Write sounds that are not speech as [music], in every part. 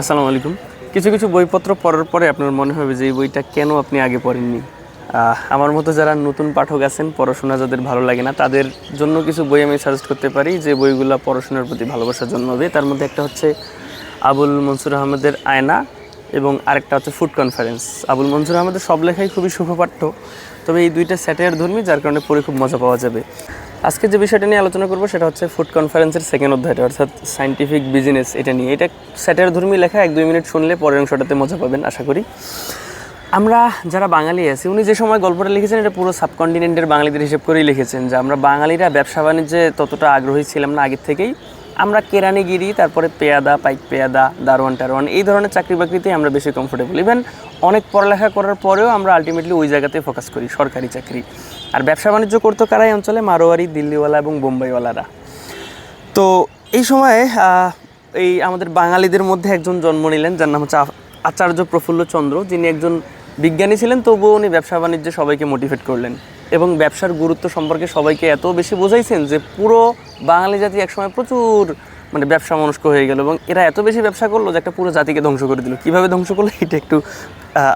আসসালামু আলাইকুম। কিছু কিছু বইপত্র পড়ার পরে আপনার মনে হবে যে এই বইটা কেন আপনি আগে পড়েননি? আমার মতো যারা নতুন পাঠক আছেন, পড়াশোনা যাদের ভালো লাগে না, তাদের জন্য কিছু বই আমি সাজেস্ট করতে পারি যে বইগুলো পড়াশোনার প্রতি ভালোবাসা জন্মাবে তার মধ্যে একটা হচ্ছে আবুল মনসুর আহমেদের আয়না এবং আরেকটা হচ্ছে ফুড কনফারেন্স আবুল মনসুর আহমেদের সব লেখাই খুবই সুখপাঠ্য তবে এই দুইটা স্যাটায়ার ধর্মী, যার কারণে পড়ে খুব মজা পাওয়া যাবে। আজকে যে বিষয়টা নিয়ে আলোচনা করব সেটা হচ্ছে ফুড কনফারেন্সের সেকেন্ড অধ্যায়টা, অর্থাৎ সাইন্টিফিক বিজনেস এটা নিয়ে। এটা স্যাটের ধর্মী লেখা, এক দুই মিনিট শুনলে পরের অংশটাতে মজা পাবেন, আশা করি। আমরা যারা বাঙালি আছি, উনি যে সময় গল্পটা লিখেছেন, এটা পুরো সাবকন্টিনেন্টের বাঙালিদের হিসেব করেই লিখেছেন যে আমরা বাঙালিরা ব্যবসা বাণিজ্যে ততটা আগ্রহী ছিলাম না আগের থেকেই। আমরা কেরানিগিরি, তারপরে পেয়াদা, পাইক পেয়াদা, দারোয়ান টারোয়ান, এই ধরনের চাকরি বাকরিতে আমরা বেশি কমফোর্টেবল ইভেন অনেক পড়ালেখা করার পরেও আমরা আলটিমেটলি ওই জায়গাতে ফোকাস করি, সরকারি চাকরি। আর ব্যবসা বাণিজ্য করতো কারাই অঞ্চলে? মারোয়ারি, দিল্লিওয়ালা এবং বোম্বাইওয়ালারা। তো এই সময়ে এই আমাদের বাঙালিদের মধ্যে একজন জন্ম নিলেন, যার নাম হচ্ছে আচার্য প্রফুল্ল চন্দ্র, যিনি একজন বিজ্ঞানী ছিলেন, তবুও উনি ব্যবসা বাণিজ্যে সবাইকে মোটিভেট করলেন। এবং ব্যবসার গুরুত্ব সম্পর্কে সবাইকে এত বেশি বোঝাইছেন যে পুরো বাঙালি জাতি একসময় প্রচুর মানে ব্যবসা মনস্ক হয়ে গেল এবং এরা এত বেশি ব্যবসা করল যে একটা পুরো জাতিকে ধ্বংস করে দিল। কীভাবে ধ্বংস করল এটা একটু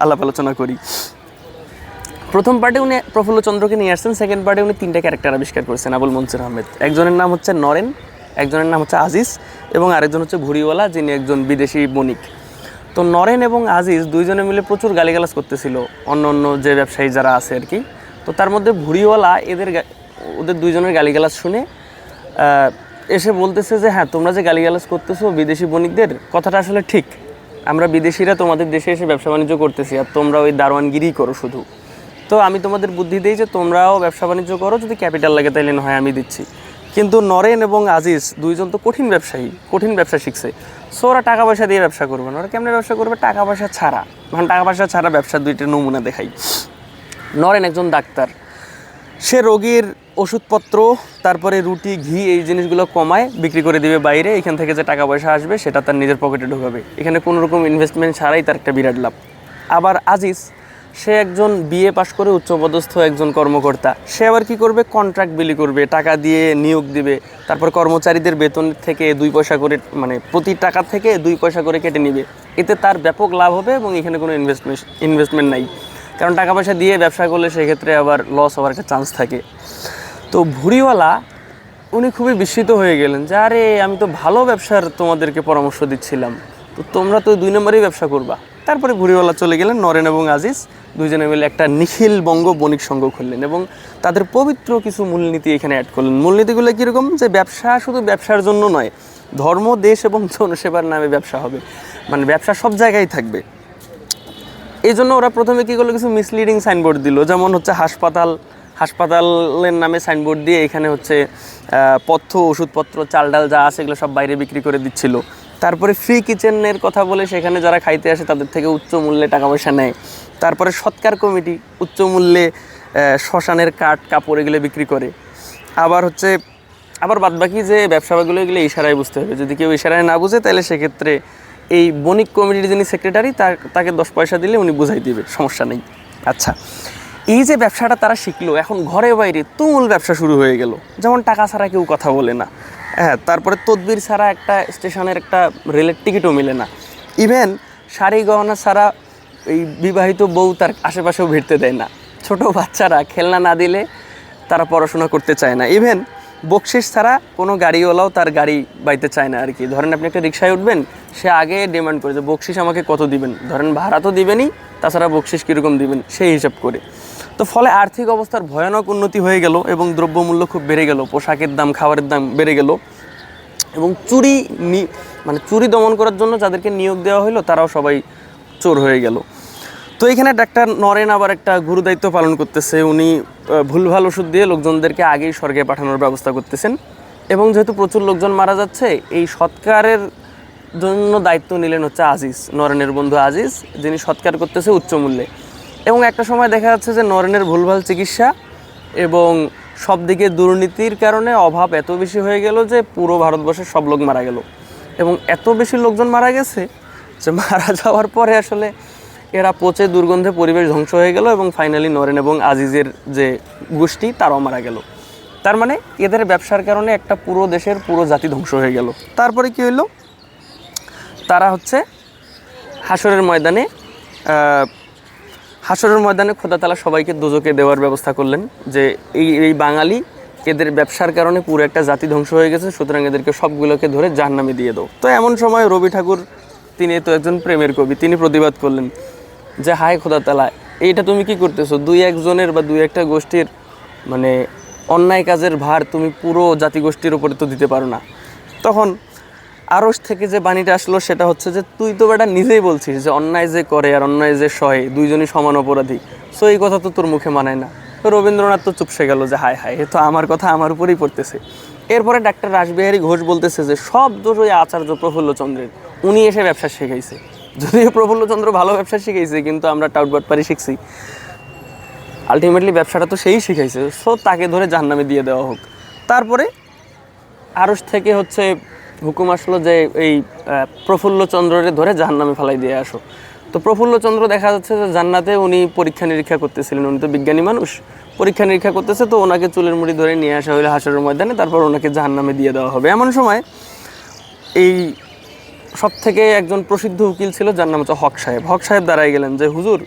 আলাপ আলোচনা করি। প্রথম পার্টে উনি প্রফুল্ল চন্দ্রকে নিয়ে আসছেন সেকেন্ড পার্টে উনি তিনটা ক্যারেক্টার আবিষ্কার করেছেন, আবুল মনসুর আহমেদ। একজনের নাম হচ্ছে নরেন, একজনের নাম হচ্ছে আজিজ এবং আরেকজন হচ্ছে ভুড়িওয়ালা যিনি একজন বিদেশি বণিক। তো নরেন এবং আজিজ দুইজনে মিলে প্রচুর গালিগালাজ করতেছিল অন্য অন্য যে ব্যবসায়ী যারা আছে আর কি। তো তার মধ্যে ভুড়িওয়ালা এদের ওদের দুইজনের গালিগালাজ শুনে এসে বলতেছে যে হ্যাঁ তোমরা যে গালিগালাজ করতেছো বিদেশি বণিকদের, কথাটা আসলে ঠিক। আমরা বিদেশিরা তোমাদের দেশে এসে ব্যবসা বাণিজ্য করতেছি আর তোমরা ওই দারোয়ানগিরি করো শুধু। তো আমি তোমাদের বুদ্ধি দিই যে, তোমরাও ব্যবসা বাণিজ্য করো, যদি ক্যাপিটাল লাগে তাইলে হয় আমি দিচ্ছি। কিন্তু নরেন এবং আজিজ দুইজন তো কঠিন ব্যবসায়ী, কঠিন ব্যবসা শিখছে। সো ওরা টাকা পয়সা দিয়ে ব্যবসা করবে না। ওরা কেমনে ব্যবসা করবে? টাকা পয়সা ছাড়া। মানে টাকা পয়সা ছাড়া ব্যবসার দুইটা নমুনা দেখাই। নরেন একজন ডাক্তার। সে রোগীর ওষুধপত্র, তারপরে রুটি, ঘি এই জিনিসগুলো কমায়, বিক্রি করে দিবে বাইরে, এখান থেকে যে টাকা পয়সা আসবে সেটা তার নিজের পকেটে ঢোকাবে। এখানে কোনো রকম ইনভেস্টমেন্ট ছাড়াই তার একটা বিরাট লাভ। আবার আজিজ, সে একজন বিএ পাশ করে উচ্চপদস্থ একজন কর্মকর্তা। সে আবার কি করবে? কন্ট্রাক্ট বিলি করবে, টাকা দিয়ে নিয়োগ দিবে। তারপর কর্মচারীদের বেতন থেকে দুই পয়সা করে মানে প্রতি টাকা থেকে দুই পয়সা করে কেটে নিবে। এতে তার ব্যাপক লাভ হবে এবং এখানে কোনো ইনভেস্টমেন্ট ইনভেস্টমেন্ট নাই। কারণ টাকা পয়সা দিয়ে ব্যবসা করলে সেক্ষেত্রে আবার লস হওয়ার একটা চান্স থাকে। তো ভুড়িওয়ালা, উনি খুবই বিস্মিত হয়ে গেলেন যে, আরে, আমি তো ভালো ব্যবসার তোমাদেরকে পরামর্শ দিচ্ছিলাম। তো তোমরা তো দুই নম্বরেই ব্যবসা করবা। তারপরে ভুড়িওয়ালা চলে গেলেন নরেন এবং আজিজ। দুইজনে মিলে একটা নিখিল বঙ্গ বণিক সংঘ খুললেন এবং তাদের পবিত্র কিছু মূলনীতি এখানে অ্যাড করলেন। মূলনীতিগুলো কীরকম? যে, ব্যবসা শুধু ব্যবসার জন্য নয়, ধর্ম, দেশ এবং জনসেবার নামে ব্যবসা হবে। মানে ব্যবসা সব জায়গায় থাকবে। এই জন্য ওরা প্রথমে কী করল, কিছু মিসলিডিং সাইনবোর্ড দিল। যেমন হচ্ছে হাসপাতাল, হাসপাতালের নামে সাইনবোর্ড দিয়ে এখানে হচ্ছে পথ্য, ওষুধপত্র চাল ডাল যা আছে এগুলো সব বাইরে বিক্রি করে দিচ্ছিল। তারপরে ফ্রি কিচেনের কথা বলে সেখানে যারা খাইতে আসে তাদের থেকে উচ্চ মূল্যে টাকা পয়সা নেয়। তারপরে সৎকার কমিটি উচ্চ মূল্যে শ্মশানের কাঠ, কাপড় এগুলো বিক্রি করে। আবার হচ্ছে, আবার বাদবাকি যে ব্যবসাগুলো এগুলো ইশারায় বুঝতে হবে। যদি কেউ ইশারায় না বুঝে তাহলে সেক্ষেত্রে এই বণিক কমিটির যিনি সেক্রেটারি তার তাকে দশ পয়সা দিলে উনি বুঝাই দিবে সমস্যা নেই। আচ্ছা। এই যে ব্যবসাটা তারা শিখলো এখন ঘরে বাইরে তুমুল ব্যবসা শুরু হয়ে গেল। যেমন টাকা ছাড়া কেউ কথা বলে না। হ্যাঁ তারপরে তদবির ছাড়া একটা স্টেশনের একটা রেলের টিকিটও মেলে না। ইভেন শাড়ি গহনা ছাড়া এই বিবাহিত বউ তার আশেপাশেও ভিড়তে দেয় না। ছোট বাচ্চারা খেলনা না দিলে তারা পড়াশোনা করতে চায় না। ইভেন বকশিস ছাড়া কোনো গাড়িওয়ালাও তার গাড়ি বাইতে চায় না আর কি। ধরেন আপনি একটা রিক্সায় উঠবেন, সে আগে ডিমান্ড করে যে বকশিস আমাকে কত দিবেন? ধরেন ভাড়া তো দিবেনই, তাছাড়া বকশিস কীরকম দিবেন? সেই হিসাব করে। তো ফলে আর্থিক অবস্থার ভয়ানক উন্নতি হয়ে গেল এবং দ্রব্যমূল্য খুব বেড়ে গেল, পোশাকের দাম, খাবারের দাম বেড়ে গেল এবং চুরি মানে চুরি দমন করার জন্য যাদেরকে নিয়োগ দেওয়া হলো, তারাও সবাই চোর হয়ে গেল। তো এখানে ডাক্তার নরেন আবার একটা গুরু দায়িত্ব পালন করতেছে। উনি ভুলভাল ওষুধ দিয়ে লোকজনদেরকে আগেই স্বর্গে পাঠানোর ব্যবস্থা করতেছেন। এবং যেহেতু প্রচুর লোকজন মারা যাচ্ছে, এই সৎকারের জন্য দায়িত্ব নিলেন হচ্ছে আজিজ, নরেনের বন্ধু আজিজ, যিনি সৎকার করতেছে উচ্চ মূল্যে। এবং একটা সময় দেখা যাচ্ছে যে নরেনের ভুলভাল চিকিৎসা এবং সব দিকে দুর্নীতির কারণে অভাব এত বেশি হয়ে গেল যে পুরো ভারতবর্ষের সব লোক মারা গেল। এবং এত বেশি লোকজন মারা গেছে যে মারা যাওয়ার পরে আসলে এরা পচে দুর্গন্ধে পরিবেশ ধ্বংস হয়ে গেল এবং ফাইনালি নরেন এবং আজিজের যে গোষ্ঠী, তারাও মারা গেল। তার মানে এদের ব্যবসার কারণে একটা পুরো দেশের পুরো জাতি ধ্বংস হয়ে গেল। তারপরে কি হইল? তারা হচ্ছে হাসরের ময়দানে হাসরের ময়দানে খোদা তালা সবাইকে দোজকে দেওয়ার ব্যবস্থা করলেন যে এই এই বাঙালি এদের ব্যবসার কারণে পুরো একটা জাতি ধ্বংস হয়ে গেছে, সুতরাং এদেরকে সবগুলোকে ধরে জাহান্নামে দিয়ে দাও। তো এমন সময় রবি ঠাকুর, তিনি তো একজন প্রেমের কবি, তিনি প্রতিবাদ করলেন যে, হায় খোদা তালা, এইটা তুমি কি করতেছো? দুই একজনের বা দুই একটা গোষ্ঠীর মানে অন্যায় কাজের ভার তুমি পুরো জাতিগোষ্ঠীর উপরে তো দিতে পারো না। তখন আরস থেকে যে বাণীটা আসলো, সেটা হচ্ছে যে, তুই তো বেটা নিজেই বলছিস যে, অন্যায় যে করে আর অন্যায় যে সহে দুইজনই সমান অপরাধী। সো এই কথা তো তোর মুখে মানায় না। রবীন্দ্রনাথ তো চুপসে গেল যে, হায় হায়, এ তো আমার কথা আমার উপরেই পড়তেছে। এরপরে ডাক্তার রাসবিহারী ঘোষ বলতেছে যে, সব দোষ ওই আচার্য প্রফুল্লচন্দ্রের। উনি এসে ব্যবসা শিখাইছে। যদিও প্রফুল্লচন্দ্র ভালো ব্যবসা শিখাইছে, কিন্তু আমরা টাউটবাট পারি শিখছি। আলটিমেটলি ব্যবসাটা তো সেই শিখাইছে সো তাকে ধরে জাহান্নামে দিয়ে দেওয়া হোক। তারপরে আরস থেকে হচ্ছে হুকুম আসলো যে এই প্রফুল্লচন্দ্ররে ধরে জাহান্নামে ফেলাই দিয়ে আসো। তো প্রফুল্লচন্দ্র দেখা যাচ্ছে যে জান্নাতে উনি পরীক্ষা নিরীক্ষা করতেছিলেন, উনি তো বিজ্ঞানী মানুষ। পরীক্ষা নিরীক্ষা করতেছে, তো ওনাকে চুলের মুড়ি ধরে নিয়ে আসা হলো হাসরের ময়দানে, তারপর ওনাকে জাহান্নামে দিয়ে দেওয়া হবে। এমন সময় এই সব থেকে একজন প্রসিদ্ধ উকিল ছিল, যার নাম হচ্ছে হক সাহেব। হক সাহেব দাঁড়াই গেলেন যে, হুজুর,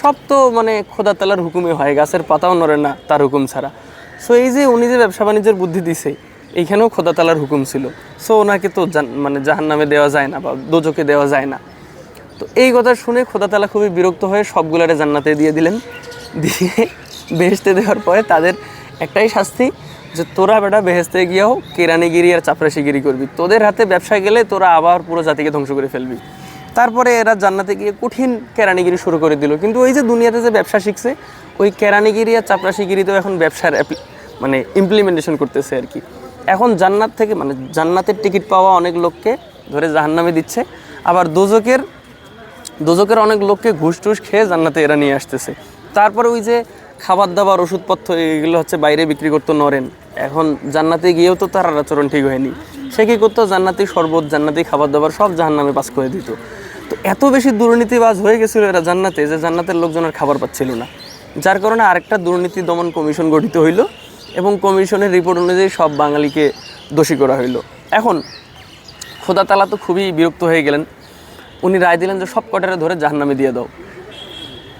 সব তো মানে খোদা তালার হুকুমে হয়, গাছের পাতাও নড়ে না তার হুকুম ছাড়া। সো এই যে উনি যে ব্যবসা বাণিজ্যের বুদ্ধি দিছে, এইখানেও খোদা তালার হুকুম ছিল। সো ওনাকে তো মানে জাহান নামে দেওয়া যায় না বা দোজকে দেওয়া যায় না। তো এই কথা শুনে খোদা তালা খুবই বিরক্ত হয়ে সবগুলারে জান্নাতে দিয়ে দিলেন। দিয়ে বেহেস্তে দেওয়ার পরে তাদের একটাই শাস্তি যে তোরা বেটা বেহেস্তে গিয়েও কেরানিগিরি আর চাপরাশিগিরি করবি। তোদের হাতে ব্যবসায় গেলে তোরা আবার পুরো জাতিকে ধ্বংস করে ফেলবি। তারপরে এরা জান্নাতে গিয়ে কঠিন কেরানিগিরি শুরু করে দিল। কিন্তু ওই যে দুনিয়াতে যে ব্যবসা শিখছে, ওই কেরানিগিরি আর চাপরাশিগিরিতেও এখন ব্যবসার মানে ইমপ্লিমেন্টেশন করতেছে আর কি। এখন জান্নাত থেকে মানে জান্নাতের টিকিট পাওয়া অনেক লোককে ধরে জাহান্নামে দিচ্ছে। আবার দোজকের দোজকের অনেক লোককে ঘুষ টুস খেয়ে জান্নাতে এরা নিয়ে আসতেছে। তারপরে ওই যে খাবার দাবার ওষুধপত্র, এগুলো হচ্ছে বাইরে বিক্রি করতো নরেন। এখন জান্নাতে গিয়েও তো তার আচরণ ঠিক হয়নি। সে কী করতো? জান্নাতি শরবত, জান্নাতি খাবার দাবার সব জাহান্নামে পাস করে দিত। তো এত বেশি দুর্নীতিবাজ হয়ে গেছিল এরা জান্নাতে যে জান্নাতের লোকজনের খাবার পাচ্ছিল না। যার কারণে আরেকটা দুর্নীতি দমন কমিশন গঠিত হইল এবং কমিশনের রিপোর্ট অনুযায়ী সব বাঙালিকে দোষী করা হইল। এখন খোদা তালা তো খুবই বিরক্ত হয়ে গেলেন। উনি রায় দিলেন যে সব কটারে ধরে জাহান্নামে দিয়ে দাও।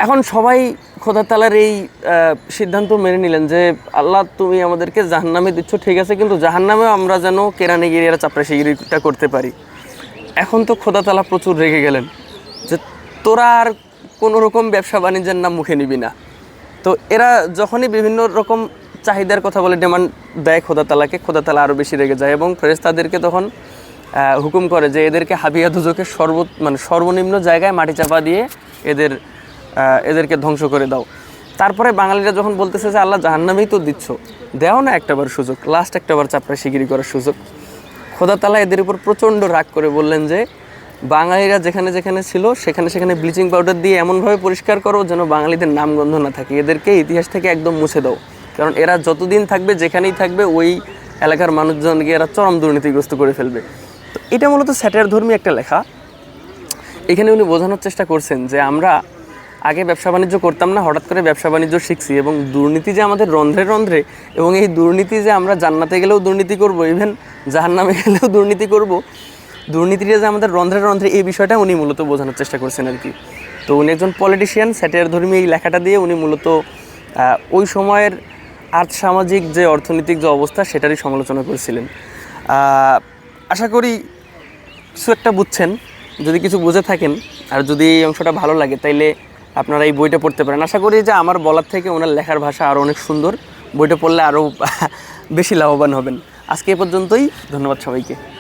এখন সবাই খোদা তালার এই সিদ্ধান্ত মেনে নিলেন যে, আল্লাহ তুমি আমাদেরকে জাহান্নামে দিচ্ছ, ঠিক আছে, কিন্তু জাহান্নামেও আমরা যেন কেরানিগিরি আর চাপড়াশিগিরিটা করতে পারি। এখন তো খোদা তালা প্রচুর রেগে গেলেন যে, তোরা আর কোনো রকম ব্যবসা বাণিজ্যের নাম মুখে নিবি না। তো এরা যখনই বিভিন্ন রকম চাহিদার কথা বলে, ডিমান্ড দেয় খোদা তালাকে খোদা তালা আরও বেশি রেগে যায় এবং ফেরেস্তাদেরকে তখন হুকুম করে যে, এদেরকে হাবিয়া দুজকে সর্ব মানে সর্বনিম্ন জায়গায় মাটি চাপা দিয়ে এদের এদেরকে ধ্বংস করে দাও। তারপরে বাঙালিরা যখন বলতেছে যে আল্লাহ জাহান্নামেই তো দিচ্ছ, দেও না একটাবার সুযোগ লাস্ট একটাবার চাপড়া শিগিরি করার সুযোগ। খোদা তালা এদের উপর প্রচণ্ড রাগ করে বললেন যে, বাঙালিরা যেখানে যেখানে ছিল, সেখানে সেখানে ব্লিচিং পাউডার দিয়ে এমনভাবে পরিষ্কার করো যেন বাঙালিদের নামগন্ধ না থাকে। এদেরকে ইতিহাস থেকে একদম মুছে দাও। কারণ এরা যতদিন থাকবে, যেখানেই থাকবে, ওই এলাকার মানুষজনকে এরা চরম দুর্নীতিগ্রস্ত করে ফেলবে। তো এটা মূলত স্যাটার ধর্মী একটা লেখা। এখানে উনি বোঝানোর চেষ্টা করছেন যে আমরা আগে ব্যবসা বাণিজ্য করতাম না, হঠাৎ করে ব্যবসা বাণিজ্য শিখছি এবং দুর্নীতি যে আমাদের রন্ধ্রে রন্ধ্রে এবং এই দুর্নীতি যে আমরা জান্নাতে গেলেও দুর্নীতি করব ইভেন জাহান্নামে গেলেও দুর্নীতি করব, দুর্নীতিটা যে আমাদের রন্ধ্রে রন্ধ্রে এই বিষয়টা উনি মূলত বোঝানোর চেষ্টা করছেন আর কি। তো উনি একজন পলিটিশিয়ান স্যাটের ধর্মী এই লেখাটা দিয়ে উনি মূলত ওই সময়ের আর্থ সামাজিক যে অর্থনৈতিক যে অবস্থা সেটারই সমালোচনা করেছিলেন। আশা করি কিছু একটা বুঝছেন, যদি কিছু বুঝে থাকেন, আর যদি এই অংশটা ভালো লাগে তাইলে আপনারা এই বইটা পড়তে পারেন। আশা করি যে আমার বলার থেকে ওনার লেখার ভাষা আরও অনেক সুন্দর। বইটা পড়লে আরও [laughs] বেশি লাভবান হবেন। আজকে এ পর্যন্তই। ধন্যবাদ সবাইকে।